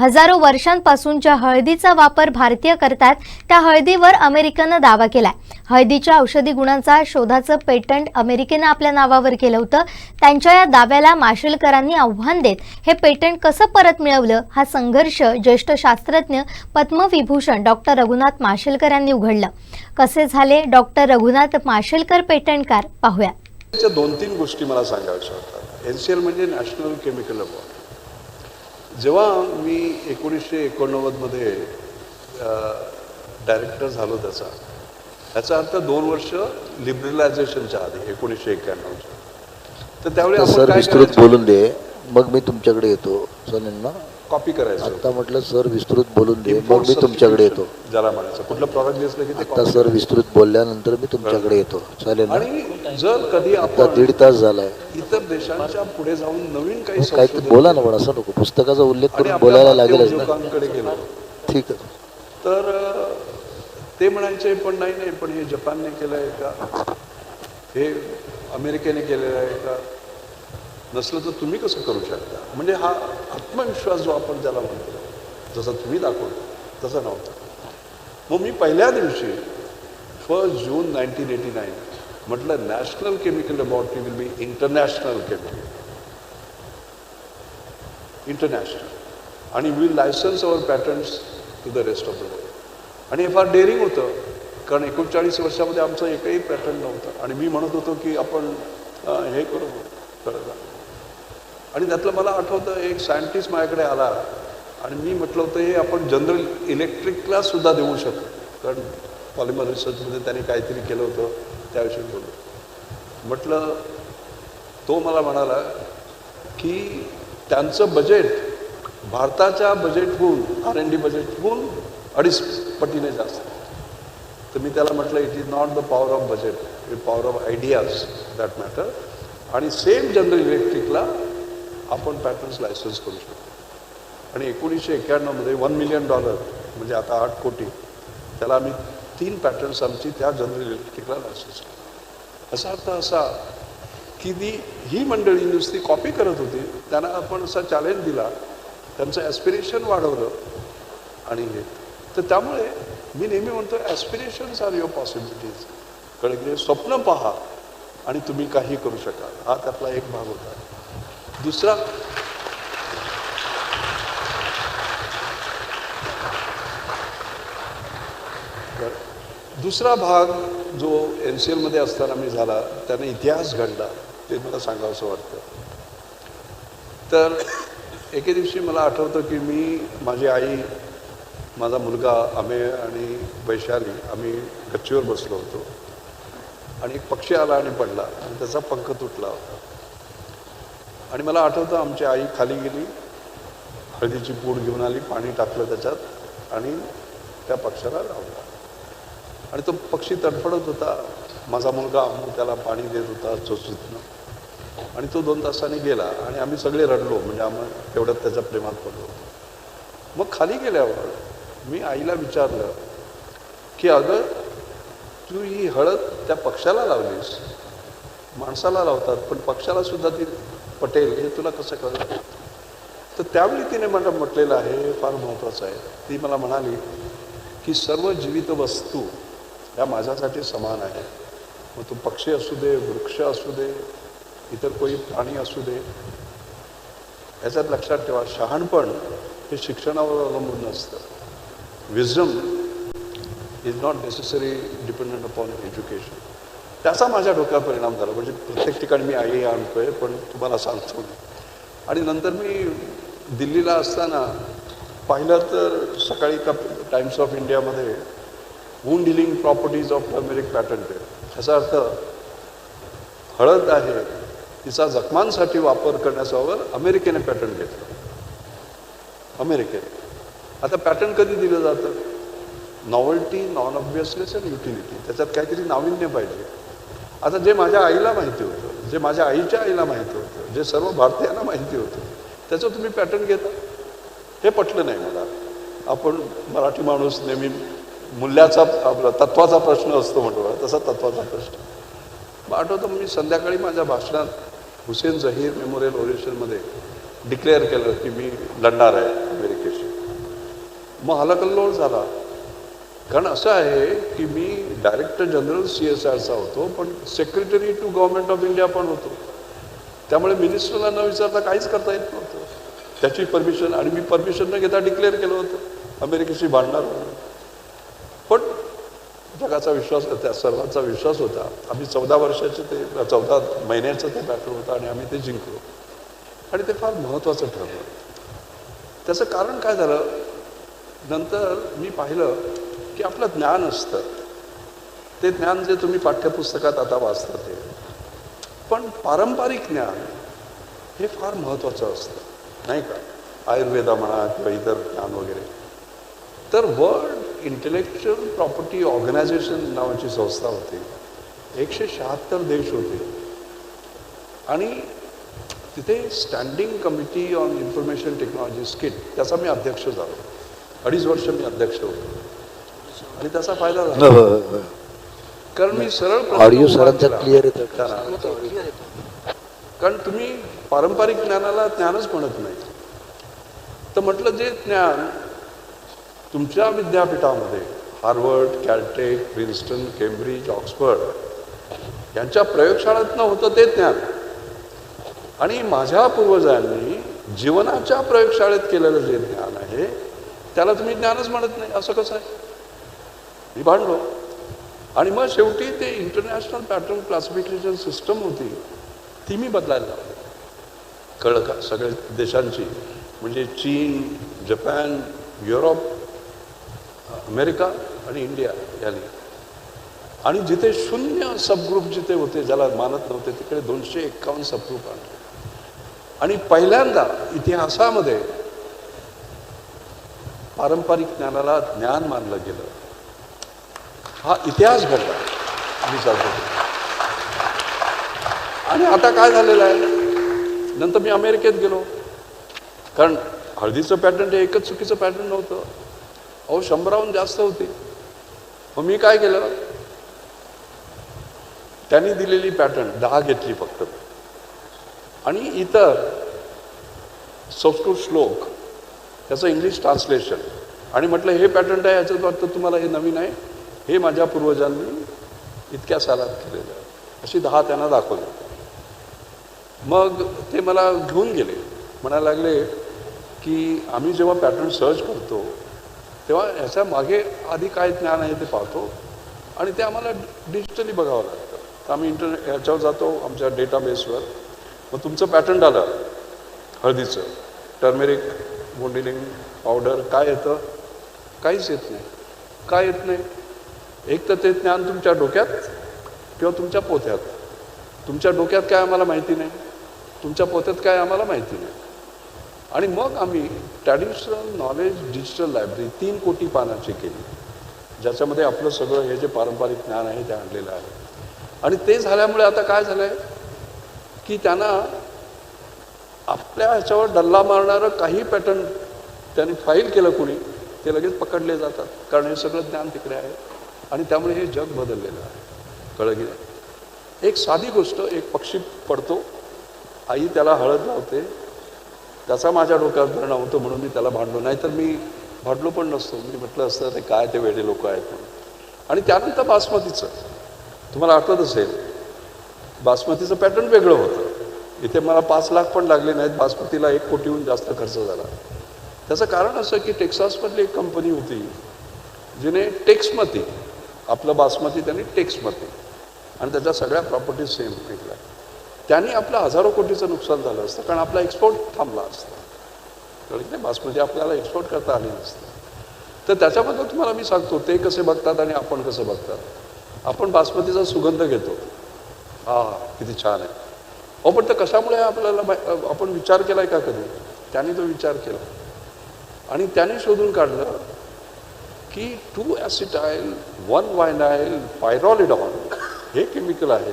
हजारो वर्षांपासून ज्या हळदीचा वापर भारतीय करतात त्या हळदीवर अमेरिकेनं दावा केलाय. हळदीच्या औषधी गुणांचा शोधाचं पेटंट अमेरिकेनं आपल्या नावावर केलं होतं. त्यांच्या या दाव्याला माशेलकरांनी आव्हान देत हे पेटंट कसं परत मिळवलं हा संघर्ष ज्येष्ठ शास्त्रज्ञ पद्मविभूषण डॉक्टर रघुनाथ माशेलकर यांनी उघडलं. कसे झाले डॉक्टर रघुनाथ माशेलकर पेटंटकार? पाहूया. दोन तीन गोष्टी मला सांगायच्या होत्या. एन सी एल म्हणजे नॅशनल केमिकल लॅबॉरेटरी जेव्हा मी एकोणीसशे एकोणनव्वदमध्ये डायरेक्टर झालो त्याचा याचा अर्थ दोन वर्ष लिबरलायझेशनच्या आधी एकोणीसशे एक्क्याण्णवच्या. तर त्यावेळी बोलून दे. मग मी तुमच्याकडे येतो चालेल ना कॉपी करायचं. आता म्हटलं सर विस्तृत बोलून दे. मग मी तुमच्याकडे येतो. ज्याला म्हणायचं. कुठलं प्रॉडक्ट दिसलं की आता सर विस्तृत बोलल्यानंतर मी तुमच्याकडे येतो. चालेल आणि जर कधी आता दीड तास झालाय. इतर देशांच्या पुढे जाऊन नवीन काही काही ते संशोधन बोला ना पण असं नको. पुस्तकाचा उल्लेख करून बोलायला लागेलच ना. ठीक आहे. तर ते म्हणायचे पण नाही नाही पण हे जपानने केलं आहे का? हे अमेरिकेने केलेलं आहे का? नसलं तर तुम्ही कसं करू शकता? म्हणजे हा आत्मविश्वास जो आपण त्याला म्हणतो जसं तुम्ही दाखवतो तसं नव्हता. मग मी पहिल्या दिवशी first June nineteen eighty nine म्हटलं national chemical laboratory will be international chemical international आणि will license our patents to the rest of the world आणि हे फार डेअरिंग होतं कारण एकोणचाळीस वर्षामध्ये आमचं एकही पॅटर्न नव्हतं. आणि मी म्हणत होतो की आपण हे करू करत आणि त्यातलं मला आठवतं एक सायंटिस्ट माझ्याकडे आला आणि मी म्हटलं होतं हे आपण जनरल इलेक्ट्रिकला सुद्धा देऊ शकतो कारण पॉलिमर रिसर्चमध्ये त्याने काहीतरी केलं होतं त्याविषयी बोललो. म्हटलं तो मला म्हणाला की त्यांचं बजेट भारताच्या बजेटहून आर एन डी बजेटहून अडीच पटीने जास्त. तर मी त्याला म्हटलं it is not the power of budget it power of ideas that matter आणि सेम जनरल इलेक्ट्रिकला आपण पॅटर्न्स लायसन्स करू शकतो. आणि एकोणीसशे एक्क्याण्णवमध्ये वन मिलियन डॉलर म्हणजे आता आठ कोटी त्याला आम्ही तीन पॅटर्न्स आमची त्या जनरल इलेक्ट्रिकला लायसन्स केली. असा अर्थ असा की ती ही मंडळी नुसती कॉपी करत होती त्यांना आपण असा चॅलेंज दिला त्यांचं ॲस्पिरेशन वाढवलं आणि हे. तर त्यामुळे मी नेहमी म्हणतो ॲस्पिरेशन्स आर युअर पॉसिबिलिटीज कळले स्वप्न पहा आणि तुम्ही काही करू शकाल. हा त्यातला एक भाग होता. दुसरा? दुसरा भाग जो एन सी एलमध्ये असताना मी झाला त्याने इतिहास घडला ते मला सांगावंसं वाटतं. तर एके दिवशी मला आठवतं की मी माझी आई माझा मुलगा आम्ही आणि वैशाली आम्ही गच्चीवर बसलो होतो. आणि एक पक्षी आला आणि पडला आणि त्याचा पंख तुटला होता. आणि मला आठवतं आमची आई खाली गेली हळदीची पूड घेऊन आली पाणी टाकलं त्याच्यात आणि त्या पक्षाला लावला. आणि तो पक्षी तडफडत होता. माझा मुलगा आम्ही त्याला पाणी देत होता चोचूतनं आणि तो दोन तासांनी गेला आणि आम्ही सगळे रडलो म्हणजे आम्ही तेवढ्यात त्याच्या प्रेमात पडलो. मग खाली गेल्यावर मी आईला विचारलं की अगं तू ही हळद त्या पक्षाला लावलीस. माणसाला लावतात पण पक्षाला सुद्धा ती पटेल हे तुला कसं कळलं? तर त्यावेळी तिने मला म्हटलेलं आहे हे फार महत्त्वाचं आहे. ती मला म्हणाली की सर्व जीवित वस्तू ह्या माझ्यासाठी समान आहे मग तो पक्षी असू दे वृक्ष असू दे इतर कोणी प्राणी असू दे याच्यात लक्षात ठेवा शहाणपण हे शिक्षणावर अवलंबून नसतं. Wisdom is not necessary dependent upon education त्याचा माझ्या डोक्यावर परिणाम झाला. म्हणजे प्रत्येक ठिकाणी मी आई आणतोय पण तुम्हाला सांगतो आणि नंतर मी दिल्लीला असताना पाहिलं तर सकाळी का टाइम्स ऑफ इंडियामध्ये वून dealing properties of turmeric patent याचा अर्थ हळद आहे तिचा जखमांसाठी वापर करण्याच्यावर अमेरिकेने पॅटर्न घेतलं. अमेरिकेने. आता पॅटर्न कधी दिलं जातं? Novelty non obviousness and utility त्याच्यात काहीतरी नाविन्य पाहिजे. आता जे माझ्या आईला माहिती होतं जे माझ्या आईच्या आईला माहिती होतं जे सर्व भारतीयांना माहिती होतं त्याचं तुम्ही पॅटर्न घेता? हे पटलं नाही मला. आपण मराठी माणूस नेहमी मूल्याचा आपला तत्वाचा प्रश्न असतो म्हटलं तसा तत्वाचा प्रश्न. मग आठवतं मी संध्याकाळी माझ्या भाषणात हुसेन जहीर मेमोरियल ओरिएशनमध्ये डिक्लेअर केलं की मी लढणार आहे अमेरिकेशी. मग हलकल्लोळ झाला. कारण असं आहे की मी डायरेक्टर जनरल सी एस आरचा होतो पण secretary to government of India पण होतो. त्यामुळे मिनिस्टरला न विचारता काहीच करता येत नव्हतं. त्याची परमिशन आणि मी परमिशन न घेता डिक्लेअर केलं होतं. अमेरिकेशी भांडणार होतं. पण जगाचा विश्वास त्या सर्वांचा विश्वास होता. आम्ही चौदा वर्षाचे ते चौदा महिन्याचं ते बॅटल होतं आणि आम्ही ते जिंकलो. आणि ते फार महत्त्वाचं ठरलं. त्याचं कारण काय झालं? नंतर मी पाहिलं की आपलं ज्ञान असतं. ते ज्ञान जे तुम्ही पाठ्यपुस्तकात आता वाचता ते. पण पारंपरिक ज्ञान हे फार महत्त्वाचं असतं. नाही का? आयुर्वेदा म्हणा किंवा इतर ज्ञान वगैरे. तर वर्ल्ड इंटेलेक्च्युअल प्रॉपर्टी ऑर्गनायझेशन नावाची संस्था होती. एकशे शहात्तर देश होते. आणि तिथे standing committee on information technology skit त्याचा मी अध्यक्ष झालो. अडीच वर्ष मी अध्यक्ष होतो. आणि त्याचा फायदा झाला हो, हो, हो. कारण मी सरळ ऑडिओ सरांचा केला. क्लिअर येतो. कारण तुम्ही पारंपरिक ज्ञानाला ज्ञानच म्हणत नाही तर म्हटलं जे ज्ञान तुमच्या विद्यापीठामध्ये Harvard Caltech Princeton Cambridge Oxford यांच्या प्रयोगशाळेतनं होतं ते ज्ञान आणि माझ्या पूर्वजांनी जीवनाच्या प्रयोगशाळेत केलेलं जे ज्ञान आहे त्याला तुम्ही ज्ञानच म्हणत नाही असं कसं आहे मी भांडलो. आणि मग शेवटी ते इंटरनॅशनल पॅटर्न क्लासिफिकेशन सिस्टम होती ती मी बदलायला लावली कळलं का? सगळ्या देशांची म्हणजे चीन जपान युरोप अमेरिका आणि इंडिया यांनी. आणि जिथे शून्य सबग्रुप जिथे होते ज्याला मानत नव्हते तिकडे दोनशे एक्कावन्न सबग्रुप आणले आणि पहिल्यांदा इतिहासामध्ये पारंपरिक ज्ञानाला ज्ञान मानलं गेलं. हा इतिहास घडला. मी चालतो. आणि आता काय झालेलं आहे? नंतर मी अमेरिकेत गेलो. कारण हळदीचं पॅटर्न हे एकच चुकीचं पॅटर्न नव्हतं. अहो शंभराहून जास्त होती. मग मी काय केलं? त्यांनी दिलेली पॅटर्न दहा घेतली फक्त. आणि इतर संस्कृत श्लोक त्याचं इंग्लिश ट्रान्सलेशन आणि म्हटलं हे पॅटर्न आहे? याच्यात वाटतं तुम्हाला हे नवीन आहे. हे माझ्या पूर्वजांनी इतक्या सालात केलेलं. आहे अशी दहा त्यांना दाखवली. मग ते मला घेऊन गेले. म्हणायला लागले की आम्ही जेव्हा पॅटर्न सर्च करतो तेव्हा ह्याच्या मागे आधी काय ज्ञान आहे ते पाहतो आणि ते आम्हाला डिजिटली बघावं लागतं. तर आम्ही इंटरनेट ह्याच्यावर जातो आमच्या डेटाबेसवर मग तुमचं पॅटर्न आलं हळदीचं. टर्मेरिक मोंडिलिंग पावडर काय येतं? काहीच येत नाही. काय येत नाही? एक तर ते ज्ञान तुमच्या डोक्यात किंवा तुमच्या पोथ्यात. तुमच्या डोक्यात काय आम्हाला माहिती नाही? तुमच्या पोत्यात काय आम्हाला माहिती नाही? आणि मग आम्ही ट्रॅडिशनल नॉलेज डिजिटल लायब्ररी तीन कोटी पानाची केली. ज्याच्यामध्ये आपलं सगळं हे जे पारंपरिक ज्ञान आहे ते आणलेलं आहे. आणि ते झाल्यामुळे आता काय झालं आहे की त्यांना आपल्या ह्याच्यावर डल्ला मारणारं काही पॅटर्न त्यांनी फाईल केलं कुणी ते लगेच पकडले जातात. कारण हे सगळं ज्ञान तिकडे आहे. आणि त्यामुळे हे जग बदललेलं आहे. कळलं की नाही? एक साधी गोष्ट एक पक्षी पडतो आई त्याला हळद लावते त्याचा माझ्या डोक्यात परिणाम होतो म्हणून मी त्याला भांडलो. नाही तर मी भांडलो पण नसतो. मी म्हटलं असतं ते काय ते वेडे लोक आहेत म्हणून. आणि त्यानंतर बासमतीचं. तुम्हाला आठवत असेल बासमतीचं पॅटर्न वेगळं होतं. इथे मला पाच लाख पण लागले नाहीत बासमतीला एक कोटीहून जास्त खर्च झाला. त्याचं कारण असं की टेक्सासमधली एक कंपनी होती जिने टेक्समती आपलं बासमती त्यांनी टेक्समध्ये आणि त्याच्या सगळ्या प्रॉपर्टीज सेम विकल्या त्यांनी आपलं हजारो कोटीचं नुकसान झालं असतं कारण आपला एक्सपोर्ट थांबला असता. कारण ते नाही बासमती आपल्याला एक्सपोर्ट करता आली नसतं. तर त्याच्याबद्दल तुम्हाला मी सांगतो ते कसे बघतात आणि आपण कसं बघतात. आपण बासमतीचा सुगंध घेतो. हा किती छान आहे. हो पण तर कशामुळे आपल्याला आपण विचार केला आहे का कधी? त्यांनी तो विचार केला. आणि त्याने शोधून काढलं की टू ॲसिटाईल वन वायनाईल पायरॉलिडॉन हे केमिकल आहे.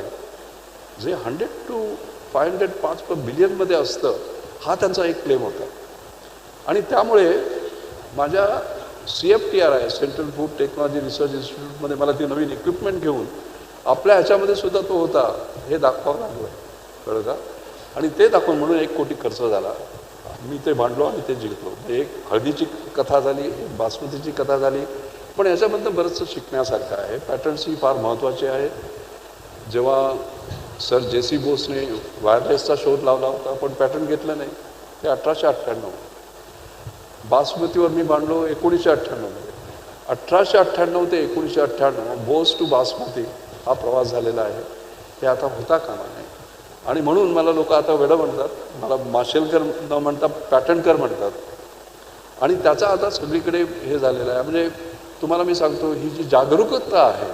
जे हंड्रेड टू फाय हंड्रेड पाच पर बिलियनमध्ये असतं हा त्यांचा एक क्लेम होता. आणि त्यामुळे माझ्या C F T R I central food technology research इन्स्टिट्यूटमध्ये मला ती नवीन इक्विपमेंट घेऊन आपल्या ह्याच्यामध्ये सुद्धा तो होता. हे दाखवावं लागलं. कळलं का? आणि ते दाखवून म्हणून एक कोटी खर्च झाला. मी ते मांडलो आणि ते जिंकलो. म्हणजे एक हळदीची कथा झाली एक बासमतीची कथा झाली. पण याच्याबद्दल बरंचसं शिकण्यासारखं आहे. पॅटर्न्स ही फार महत्त्वाचे आहे जेव्हा सर जे सी बोसने वायरलेसचा शोध लावला होता पण पॅटर्न घेतलं नाही. ते अठराशे अठ्ठ्याण्णव. बासमतीवर मी मांडलो एकोणीसशे अठ्ठ्याण्णवमध्ये अठराशे अठ्ठ्याण्णव ते एकोणीसशे अठ्ठ्याण्णव बोस टू बासमती हा प्रवास झालेला आहे. हे आता होता कामा नाही आणि म्हणून मला लोक आता वेडं म्हणतात. मला माशेलकर न म्हणता पॅटर्नकर म्हणतात. आणि त्याचा आता सगळीकडे हे झालेलं आहे. म्हणजे तुम्हाला मी सांगतो ही जी जागरूकता आहे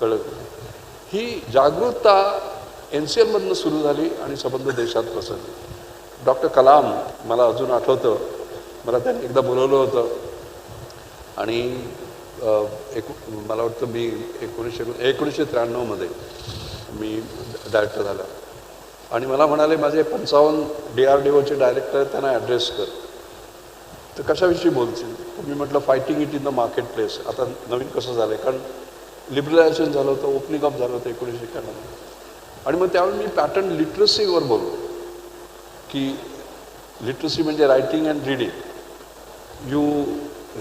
कळत ही जागरूकता एन सी एलमधनं सुरू झाली आणि संबंध देशात पसरली. डॉक्टर कलाम मला अजून आठवतं. मला त्यांनी एकदा बोलवलं होतं. आणि एक मला वाटतं मी एकोणीसशे एकोणीसशे त्र्याण्णवमध्ये मी डायरेक्टर झाला. आणि मला म्हणाले माझे पंचावन्न डी आर डी ओचे डायरेक्टर आहेत त्यांना ॲड्रेस कर. तर कशाविषयी बोलतील मी म्हटलं fighting it in the market place आता नवीन कसं झालं आहे कारण लिबरलायझेशन झालं होतं ओपनिंग अप झालं होतं एकोणीसशे एक्याण्णव. आणि मग त्यावेळी मी पॅटर्न लिटरसीवर बोललो की लिटरसी म्हणजे writing and reading you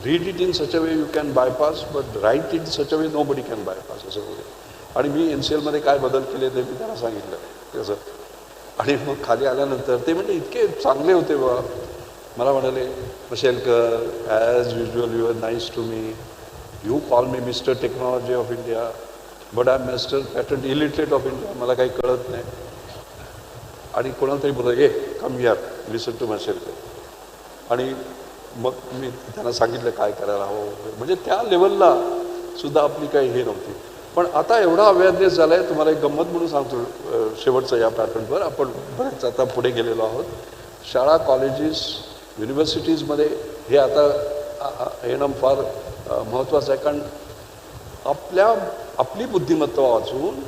read it in such a way you can bypass but write it such a way nobody can bypass असं वगैरे आणि मी एन सी एलमध्ये काय बदल केले ते मी त्यांना सांगितलं. कसं आणि मग खाली आल्यानंतर ते म्हणजे इतके चांगले होते बा मला म्हणाले Mashelkar as usual you are nice to me you call me mister technology of India but I mister patent illiterate of India मला काही कळत नाही. आणि कोणाला तरी ए कम यार लिसन टू मशेलकर आणि मग मी त्यांना सांगितलं काय करायला हवं? म्हणजे त्या लेवलला सुद्धा आपली काही हे नव्हती. पण आता एवढा अवेअरनेस झाला आहे तुम्हाला एक गंमत म्हणून सांगतो शेवटचं या पॅटर्नवर आपण बरेच आता पुढे गेलेलो आहोत. शाळा कॉलेजेस युनिव्हर्सिटीजमध्ये हे आता येणं फार महत्त्वाचं आहे. कारण आपल्या आपली बुद्धिमत्ता वाचून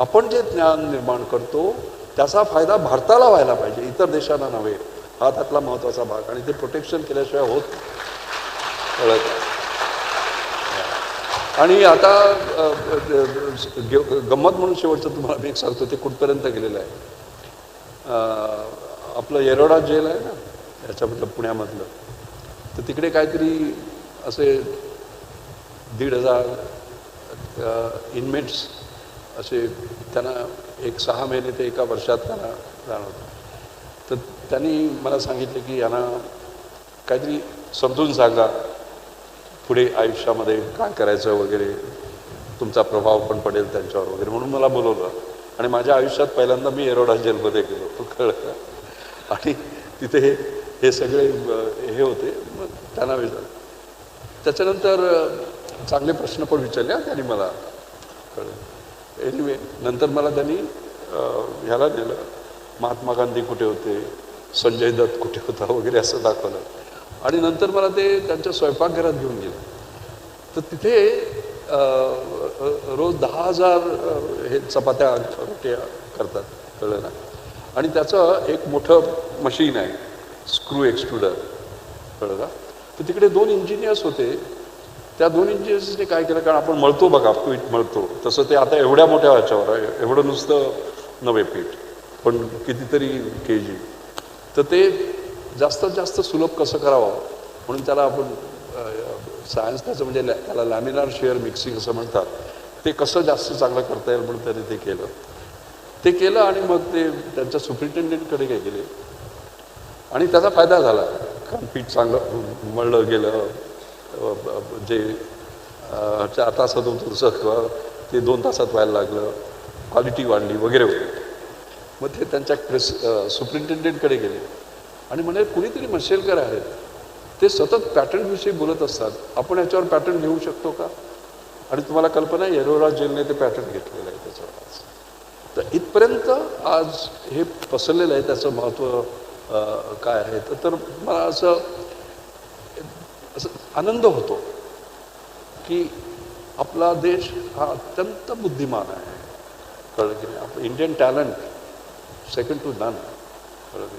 आपण जे ज्ञान निर्माण करतो त्याचा फायदा भारताला व्हायला पाहिजे. इतर देशांना नव्हे. हा त्यातला महत्त्वाचा भाग. आणि ते प्रोटेक्शन केल्याशिवाय होत कळत आणि आता गंमत म्हणून शेवटचं तुम्हाला मी एक सांगतो ते कुठपर्यंत गेलेलं आहे. आपलं येरोडा जेल आहे ना याच्यामधलं पुण्यामधलं. तर तिकडे काहीतरी असे दीड हजार इनमेट्स असे त्यांना एक सहा महिने ते एका वर्षात त्यांना जाणवतं तर त्यांनी मला सांगितलं की यांना काहीतरी समजून सांगा. पुढे आयुष्यामध्ये काय करायचं वगैरे तुमचा प्रभाव पण पडेल त्यांच्यावर वगैरे म्हणून मला बोलवलं. आणि माझ्या आयुष्यात पहिल्यांदा मी एरोडा जेलमध्ये गेलो कळलं. का? आणि तिथे हे हे सगळे हे होते मग त्यांना विचार त्याच्यानंतर चांगले प्रश्न पण विचारले त्यांनी मला. कळलं. एनिवे नंतर मला त्यांनी ह्याला नेलं. महात्मा गांधी कुठे होते? संजय दत्त कुठे होता? वगैरे असं दाखवलं. आणि नंतर मला ते त्यांच्या स्वयंपाकघरात घेऊन गेले. तर तिथे रोज दहा हजार हे चपात्या रोट्या करतात कळलं ना आणि त्याचं एक मोठं मशीन आहे स्क्रू एक्सट्रुडर कळलं का तर तिकडे दोन इंजिनियर्स होते. त्या दोन इंजिनियर्सने काय केलं कारण आपण मळतो बघा पीठ मळतो. तसं ते आता एवढ्या मोठ्या ह्याच्यावर आहे एवढं नुसतं नवे पीठ पण कितीतरी के जी तर ते जास्तीत जास्त सुलभ कसं करावं? म्हणून त्याला आपण सायन्स त्याचं म्हणजे लॅ- त्याला लॅमिनार शेअर मिक्सिंग असं म्हणतात. ते कसं जास्त चांगलं करता येईल म्हणून त्याने ते केलं. ते केलं आणि मग ते त्यांच्या सुप्रिटेंडेंटकडे काय गेले आणि त्याचा फायदा झाला. कारण पीठ चांगलं मळलं गेलं. जे चार तासात होतं तसं ते दोन तासात व्हायला लागलं. क्वालिटी वाढली वगैरे वगैरे मग ते त्यांच्या प्रेस सुप्रिंटेंडेंटकडे गेले. आणि म्हणे कुणीतरी मशेलकर आहेत. ते सतत पॅटर्नविषयी बोलत असतात. आपण याच्यावर पॅटर्न घेऊ शकतो का? आणि तुम्हाला कल्पना आहे येरोरा जेलने ते पॅटर्न घेतलेलं आहे त्याच्यावर आज. तर इथपर्यंत आज हे पसरलेलं आहे त्याचं महत्त्व काय आहे. तर- मला असं असं आनंद होतो की आपला देश हा अत्यंत बुद्धिमान आहे. कळलं की नाही? आपलं Indian talent second to none कळलं की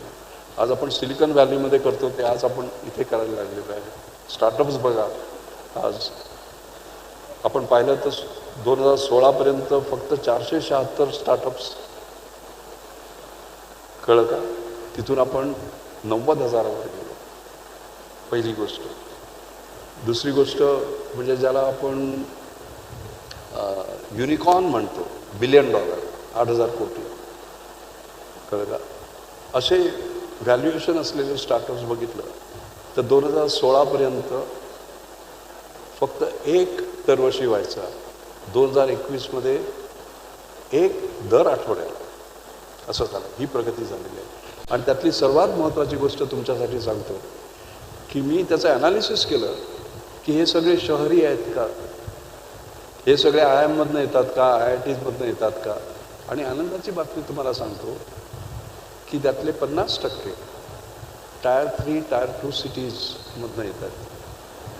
आज आपण सिलिकॉन व्हॅलीमध्ये करतो ते आज आपण इथे करायला लागलेलं आहे स्टार्टअप्स बघा. आज आपण पाहिलं तर दोन हजार सोळापर्यंत फक्त चारशे शहात्तर स्टार्टअप्स कळलं का? तिथून आपण नव्वद हजारावर गेलो. पहिली गोष्ट. दुसरी गोष्ट म्हणजे ज्याला आपण युनिकॉर्न म्हणतो बिलियन डॉलर आठ हजार कोटी. कळलं का? असे व्हॅल्युएशन असलेले स्टार्टअप्स बघितलं तर दोन हजार सोळापर्यंत फक्त एक दरवर्षी व्हायचा. दोन हजार एकवीसमध्ये एक दर आठवड्याला. असं झालं. ही प्रगती झालेली आहे. आणि त्यातली सर्वात महत्त्वाची गोष्ट तुमच्यासाठी सांगतो की मी त्याचं ॲनालिसिस केलं की हे सगळे शहरी आहेत का? हे सगळे आय एममधनं येतात का? आय आय टीजमधनं येतात का? आणि आनंदाची बातमी तुम्हाला सांगतो की त्यातले पन्नास टक्के टायर थ्री टायर टू सिटीजमधनं येतात.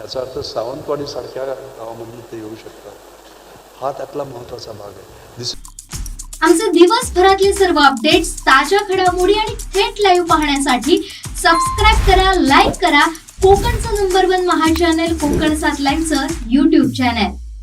याचा अर्थ सावंतवाडीसारख्या गावामधून ते येऊ शकतात. हा त्यातला महत्त्वाचा भाग आहे. दिस आमचे दिवसभरातले सर्व अपडेट्स ताज्या घडामोडी आणि थेट लाईव्ह पाहण्यासाठी सबस्क्राईब करा लाईक करा. कोकणचं नंबर वन महा चॅनल कोकण सात लाईव्हचं युट्यूब चॅनल